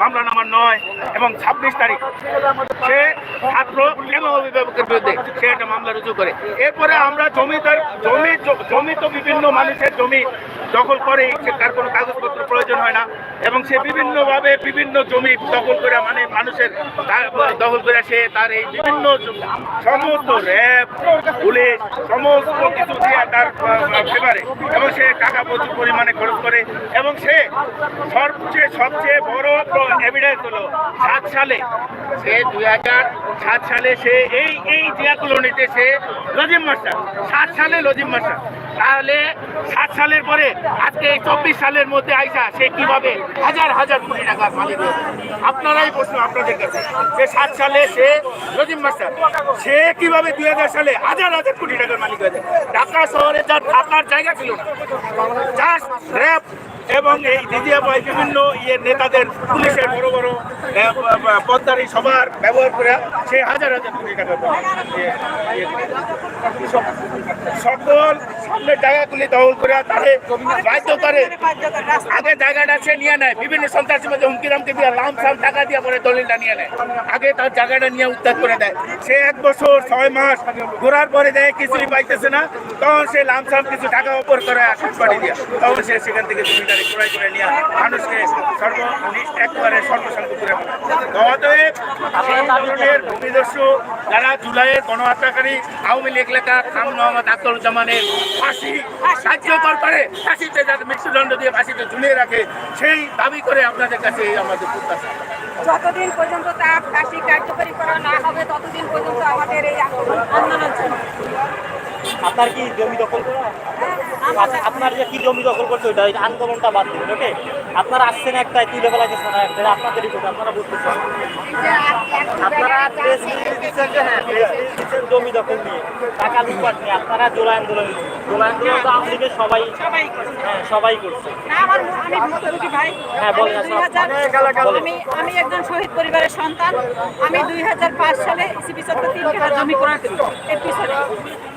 মামলা নাম্বার নয় এবং ছাব্বিশ তারিখ। সে ছাত্র এবং অভিভাবকের বিরুদ্ধে? সে একটা মামলা রুজু করে। এরপরে আমরা জমিদার জমি জমি তো বিভিন্ন মানুষের জমি। দখল করে তার কোনো কাগজপত্র প্রয়োজন হয় না। এবং সে বিভিন্নভাবে বিভিন্ন জমি দখল করে মানে মানুষের দখল করে সে তার এই বিভিন্ন সমস্ত র্যাব, পুলিশ, সমস্ত কিছু দিয়ে তার ফেভারে এবং সে টাকা প্রচুর পরিমাণে খরচ করে। এবং সে সবচেয়ে সবচেয়ে বড় এভিডেন্স হলো সাত সালে। সে দুই হাজার সাত সালে সে এই এই জিয়া কলোনিতে সে লজিম মাস্টার। সাত সালে লজিম মাস্টার। তাহলে সাত সালের পরে, আজকে এই চব্বিশ সালের মধ্যে আইসা সে কীভাবে হাজার হাজার কোটি টাকার মালিক আপনারাই প্রশ্ন আপনাদের কাছে। যে সাত সালে সে রজিম মাস্টার, সে কীভাবে দুই হাজার সালে হাজার হাজার কোটি টাকার মালিক হয়েছে ঢাকা শহরে যার থাকার জায়গা ছিল না। জাস্ট এবং এই ডিজিএফআই বিভিন্ন ইয়ে নেতাদের পুলিশের বড় বড় পদ্মারি সবার ব্যবহার করে সে হাজার হাজার কোটি টাকা ইয়ে- ইয়ে সকল সামনের জায়গাগুলি দখল করে তারে বাধ্য করে আগে জায়গাটা সে নিয়ে নেয়। বিভিন্ন সন্ত্রাসী মধ্যে হুমকিরামকে দিয়ে লাম সাম টাকা দিয়ে পরে দলিলটা নিয়ে নেয়। আগে তার জায়গাটা নিয়ে উত্তাপ করে দেয়। সে এক বছর ছয় মাস ঘোরার পরে দেয়, কিছুই পাইতেছে না। তখন সে লাম সাম কিছু টাকা অপর করে আকাশ পাড়ি দিয়ে। তখন সে সেখান থেকে মানুষকে একবারে সর্বসঙ্গ করে অতএব ধরনের ভূমিদস্যু যারা জুলাইয়ের গণহত্যাকারী আওয়ামী লীগ লেখা খান মোহাম্মদ আক্তারুজ্জামানের ফাঁসি কার্যকর করে ফাঁসিতে যাতে মৃত্যুদণ্ড দিয়ে ফাঁসিতে ঝুলিয়ে রাখে সেই দাবি করে আপনাদের কাছে আমাদের যতদিন পর্যন্ত তার ফাঁসি কার্যকরী করা না হবে, ততদিন পর্যন্ত আমাদের এই আন্দোলন চলবে। আপনার কি জমি দখল করা? আচ্ছা আপনার যে কি জমি দখল করছে ওইটা ওই আন্দোলনটা বাদ দিন ওকে? আপনারা আসছেন একটা তুলে বেলা গেছেন না একটা আপনাদেরই কথা আপনারা বুঝতেছেন আপনারা প্রেস রিলিজ দিচ্ছেন যে হ্যাঁ প্রেস রিলিজ দিচ্ছেন জমি দখল নিয়ে টাকা লুটপাট নিয়ে আপনারা জোলা আন্দোলন জোলা আন্দোলন তো লীগের সবাই হ্যাঁ সবাই করছে। আমি হ্যাঁ, বলেন, আমি আমি একজন শহীদ পরিবারের সন্তান। আমি দুই হাজার পাঁচ সালে সিপি চত্বর তিন জমি ক্রয় করি। এর পিছনে।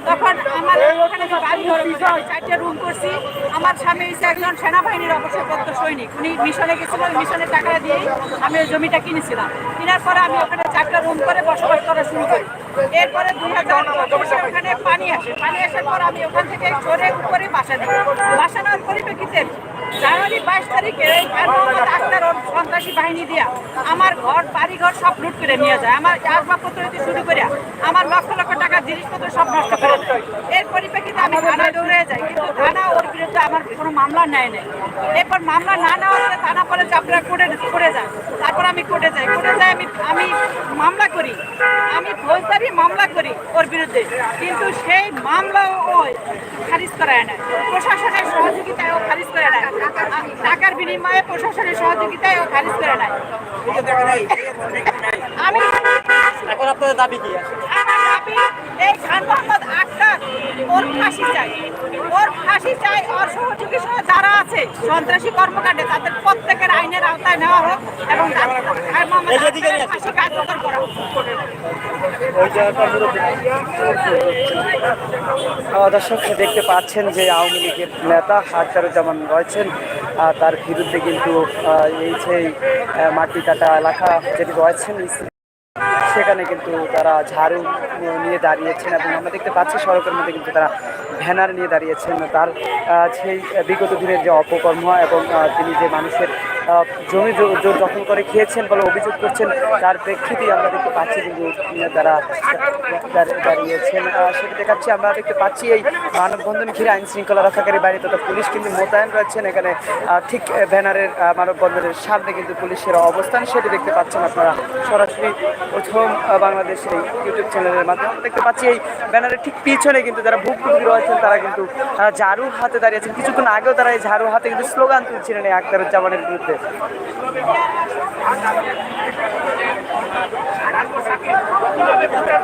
তখন আমার ওখানে বাড়ি চারটে রুম করছি। আমার স্বামী হচ্ছে একজন সেনাবাহিনীর অবসরপ্রাপ্ত সৈনিক। উনি মিশনে গেছিল, ওই মিশনের টাকা দিয়ে আমি ওই জমিটা কিনেছিলাম। কেনার পরে আমি ওখানে চারটা রুম করে বসবাস করা শুরু করি। এরপরে দুই হাজার ওখানে পানি আসে। পানি আসার পর আমি ওখান থেকে সরে উপরে বাসা দিই বাসা নেওয়ার পরিপ্রেক্ষিতে জানুয়ারি বাইশ তারিখে এই মোহাম্মদ সন্ত্রাসী বাহিনী দিয়া আমার ঘর বাড়ি ঘর সব লুট করে নিয়ে যায়। আমার আসবাবপত্র হইতে শুরু করে আমার লক্ষ লক্ষ টাকার জিনিসপত্র সব নষ্ট করে। এর পরিপ্রেক্ষিতে আমি থানায় দৌড়ে যাই, কিন্তু থানা ওর বিরুদ্ধে আমার কোনো মামলা নেয় নাই। এরপর মামলা না নেওয়ার থানা পরে চাপড়া কোর্টে করে যায় তারপর আমি কোর্টে যাই। কোর্টে যাই, আমি আমি মামলা করি আমি ফৌজদারি মামলা করি ওর বিরুদ্ধে। কিন্তু সেই মামলাও ও খারিজ করায় না। প্রশাসনের সহযোগিতায় ও খারিজ করে নেয় টাকার বিনিময়ে প্রশাসনের সহযোগিতায় ও খারিজ করে নেয় আমি এখন আপনাদের দাবি কি আছে? আমার দাবি এই খান মোহাম্মদ আক্তার ওর ফাঁসি চাই। ওর ফাঁসি চাই ওর সহযোগী সহ যারা আছে সন্ত্রাসী কর্মকাণ্ডে তাদের প্রত্যেকের আইনের আওতায় নেওয়া হোক এবং ফাঁসি কার্যকর করা দর্শক দেখতে পাচ্ছেন যে আওয়ামী লীগের নেতা আখতারুজ্জামান রয়েছেন তার বিরুদ্ধে কিন্তু এই যে মাটি কাটা এলাকা যেটি রয়েছেন সেখানে কিন্তু তারা ঝাড়ু নিয়ে দাঁড়িয়েছেন এবং আমরা দেখতে পাচ্ছি সড়কের মধ্যে কিন্তু তারা ভ্যানার নিয়ে দাঁড়িয়েছেন তার সেই বিগত দিনের যে অপকর্ম এবং তিনি যে মানুষের জমি দখল করে খেয়েছেন বলে অভিযোগ করছেন, তার প্রেক্ষিতেই আমরা দেখতে পাচ্ছি কিন্তু তারা দাঁড়িয়েছেন। সেটা দেখাচ্ছি, আমরা দেখতে পাচ্ছি এই মানববন্ধন ঘিরে আইন শৃঙ্খলা রক্ষাকারী বাহিনী তথা পুলিশ কিন্তু মোতায়েন রয়েছেন। এখানে ঠিক ব্যানারের মানববন্ধনের সামনে কিন্তু পুলিশের অবস্থান, সেটি দেখতে পাচ্ছেন আপনারা সরাসরি প্রথম বাংলাদেশের ইউটিউব চ্যানেলের মাধ্যমে। আমরা দেখতে পাচ্ছি এই ব্যানারের ঠিক পিছনে কিন্তু যারা ভুক্তভোগী রয়েছেন, তারা কিন্তু ঝাড়ু হাতে দাঁড়িয়েছেন কিছুক্ষণ আগেও তারা এই ঝাড়ু হাতে কিন্তু স্লোগান তুলছিলেন এই আক্তারুজ্জামানের বিরুদ্ধে।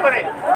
করে